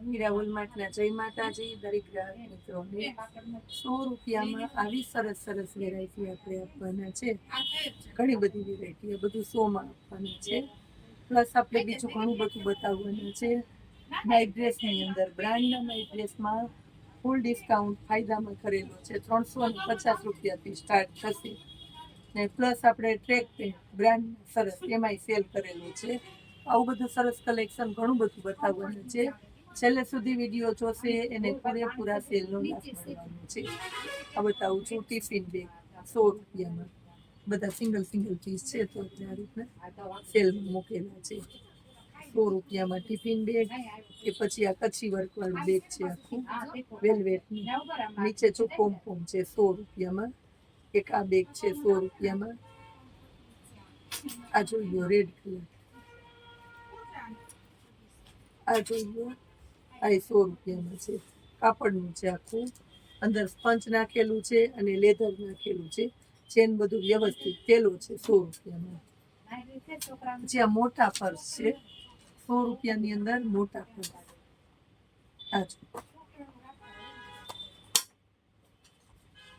મીરા વોલમાર્ટના જય માતાજી, દરેક મિત્રોને સો રૂપિયામાં આવી સરસ સરસ વેરાયટી આપણે આપવાના છે. ઘણી બધી વેરાયટી બધું સોમાં આપવાના છે. પ્લસ આપણે બીજું ઘણું બધું બતાવવાનું છે. નાઇટ ડ્રેસની અંદર, બ્રાન્ડના નાઇટ ડ્રેસમાં ફૂલ ડિસ્કાઉન્ટ ફાયદામાં કરેલો છે. ત્રણસો અને પચાસ રૂપિયાથી સ્ટાર્ટ થશે. ને પ્લસ આપણે ટ્રેક પેન્ટ બ્રાન્ડ સરસ એમાંય સેલ કરેલું છે. આવું બધું સરસ કલેક્શન ઘણું બધું બતાવવાનું છે. છેલ્લે સુધી વીડિયો જોશે એને પૂરેપૂરા સેલનો છે. આ બતાવું છું, ટિફિન બેગ સો રૂપિયામાં. બધા સિંગલ સિંગલ પીસ છે તો આ રીતના સેલમાં મૂકેલા છે. સો રૂપિયામાં ટિફિન બેગ કે પછી આ કચ્છી વર્કવાળું બેગ છે આખું. વેલ્વેટનું. નીચે જો કોમ છે સો રૂપિયામાં. એક આ બેગ છે સો રૂપિયામાં. આ જોઈ રેડ કલર. આ જોઈ આ એ સો રૂપિયામાં છે. કાપડનું છે આખું. અંદર સ્પંચ નાખેલું છે અને લેધર નાખેલું છે. ચેન બધું વ્યવસ્થિત તેલો છે સો રૂપિયામાં જે આ મોટા પર્સ છે, સો રૂપિયાની અંદર મોટા પર્સ. આ જો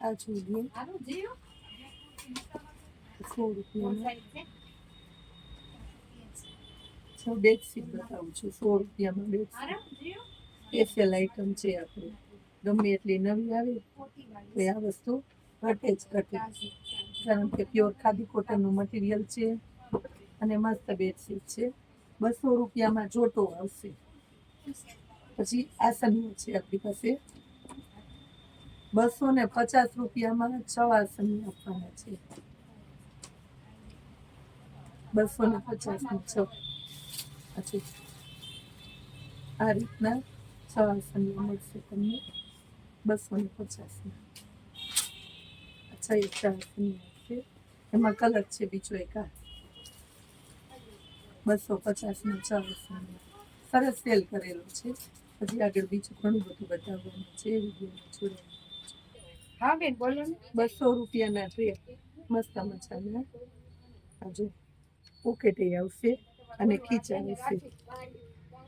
આ જોઈ લો સો રૂપિયામાં જો બેડશીટ બતાવું છું, સો રૂપિયામાં બેડશીટ સ્પેશિયલ આઈટમ છે આપણે. ગમે એટલી નવી આવે, તો આ વસ્તુ ઘટે જ ઘટે. કારણ કે પ્યોર ખાદી કોટનનું મટીરિયલ છે અને મસ્ત બેડશીટ છે. બસો રૂપિયામાં જોટો આવશે. પછી આસનનું છે આપણી પાસે. બસો ને પચાસ રૂપિયામાં છ આસન આપવાના છે. બસો ને પચાસ છ. પછી આ રીતના છ આસનીઓ મળશે તમને બસો ને પચાસમાં. અચ્છા એક આસની છે એમાં કલર છે બીજો એક આ. બસો પચાસના છ આસની સરસ સેલ કરેલો છે. પછી આગળ બીજું ઘણું બધું બતાવવાનું છે વિડીયોમાં જોડે હા બેન બોલો ને. બસો રૂપિયાના છે. મસ્ત મજાના. આજે ઓકે પોકેટ આવશે. અને ખીચા આવશે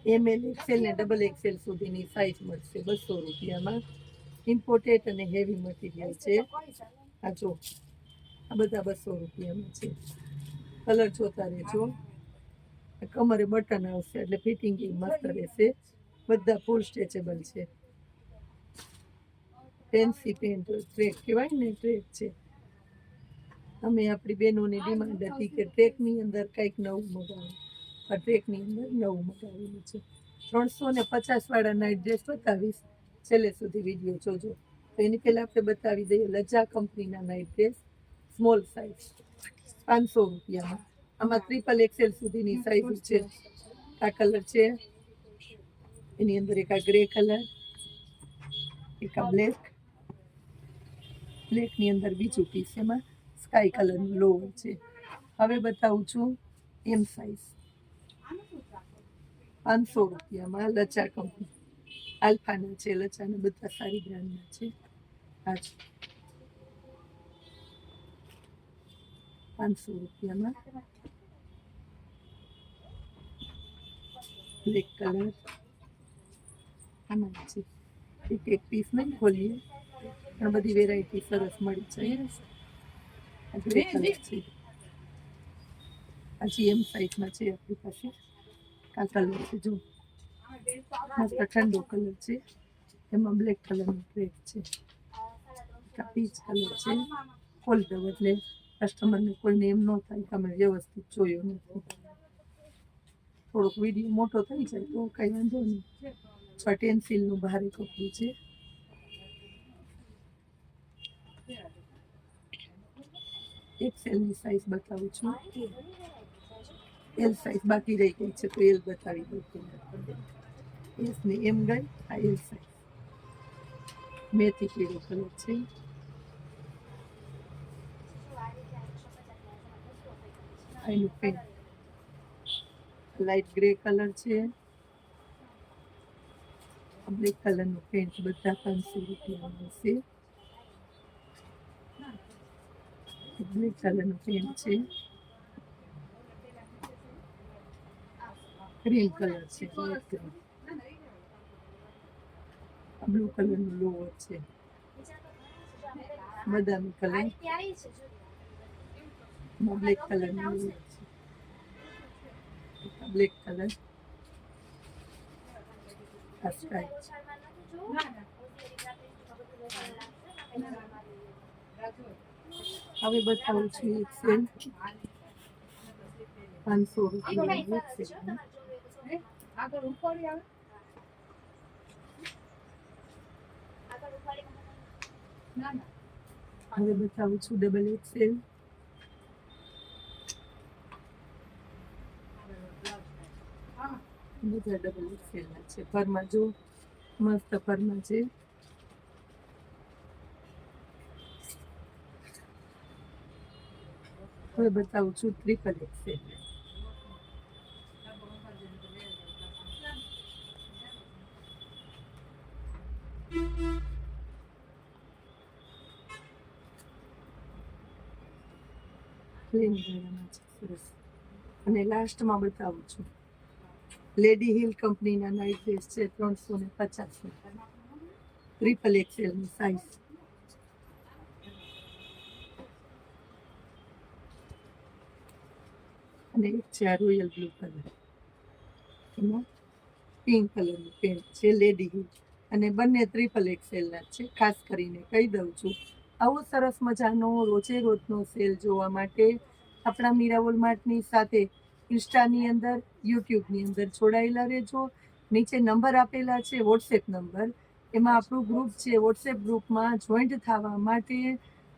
એમએલ એક્સેલ ને ડબલ એક્સેલ સુધીની સાઇઝ મળશે બસો રૂપિયામાં. ઇમ્પોર્ટેડ અને હેવી મટીરિયલ છે. આ જો, આ બધા બસો રૂપિયામાં છે. કલર જોતા રહેજો. કમરે બટન આવશે એટલે ફિટિંગ મસ્ત રહેશે. બધા ફૂલ સ્ટ્રેચેબલ છે. ફેન્સી પેન્ટ ટ્રેક કહેવાય ને ટ્રેક છે. અમે આપણી બહેનોની ડિમાન્ડ હતી કે ટ્રેકની અંદર કંઈક નવું મગાવો. આ ટ્રેકની અંદર નવું મગાવેલું છે. ત્રણસો ને પચાસવાળા નાઇટ ડ્રેસ બતાવીશ છેલ્લે સુધી વીડિયો જોજો. તો એની પહેલાં આપણે બતાવી દઈએ લજા કંપનીના નાઇટ ડ્રેસ સ્મોલ સાઇઝ પાંચસો રૂપિયામાં. આમાં ટ્રિપલ એક્સેલ સુધીની સાઇઝ છે. આ કલર છે. એની અંદર એક આ ગ્રે કલર એક આ બ્લેક બ્લેકની અંદર બીજું પીસ એમાં સ્કાય કલરનું લોવર છે. હવે બતાવું છું એમ સાઇઝ પાંચસો રૂપિયામાં લચા કંપની આલ્ફાના છે લચાના બધા સારી બ્રાન્ડના છે. આ છે પાંચસો રૂપિયામાં બ્લેક કલર આમાં છે. એક એક પીસ નહીં ખોલીએ. પણ બધી વેરાયટી સરસ મળી આ છે. હજી એમ સાઈઝમાં છે આપણી પાસે. આ કલર છે, જો. મસ્ત ઠંડો કલર છે. એમાં બ્લેક કલરનો પ્લેટ છે. પીચ કલર છે. ફોલ દો એટલે કસ્ટમરને કોઈને એમ ન થાય કે અમે વ્યવસ્થિત જોયો નથી. થોડોક વીડિયો મોટો થઈ જાય તો કંઈ વાંધો નહીં. છ ટેન્સિલનું ભારે કપડું છે. એક્સેલની સાઈઝ બતાવું છું. એલ સાઈઝ બાકી રહી ગઈ છે તો એલ બતાવી દઉં એસ ને એમ ગઈ આ એલ સાઈઝ મેથી પીળો કલર છે આનું પેન્ટ લાઇટ ગ્રે કલર છે બ્લેક કલરનું પેન્ટ બધા પાંચસો રૂપિયા મળશે બ્લેક કલરનું પેન્ટ છે ક્રીમ કલર છે બ્લુ કલર કલરનું લોવર છે. બદામી કલર બ્લેક કલરનું બ્લેક કલર હવે બતાવું છું એક સેન્ટ પાંચસો રૂપિયા આગળ ઉપર આવે. ના ના. હવે બતાવું છું ડબલ એક્સેલ બધા ડબલ એક્સેલના છે. ફરમાં જો મસ્ત ફરમાં છે. હવે બતાવું છું ટ્રિપલ એક્સેલ પ્લેન અને લાસ્ટમાં બતાવું છું. લેડી હિલ કંપનીના નાઇટ ડ્રેસ છે, ત્રણસો ને પચાસ ટ્રિપલ એક્સેલની સાઇઝ અને એક છે આ રોયલ બ્લુ કલર એમાં પિંક કલરનું પેન્ટ છે લેડી હિલ અને બંને ટ્રિપલ એક્સેલના છે. ખાસ કરીને કહી દઉં છું આવો સરસ મજાનો રોજે રોજનો સેલ જોવા માટે આપણા મીરાવોલ માર્ટની સાથે ઇન્સ્ટાની અંદર, યુટ્યુબની અંદર જોડાયેલા રહેજો. નીચે નંબર આપેલા છે, વોટ્સએપ નંબર. એમાં આપણું ગ્રુપ છે, વોટ્સએપ ગ્રુપમાં જોઈન્ટ થવા માટે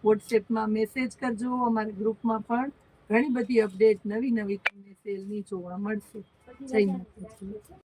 વોટ્સએપમાં મેસેજ કરજો. અમારા ગ્રુપમાં પણ ઘણી બધી અપડેટ નવી નવી તમને સેલની જોવા મળશે. જય માતાજી.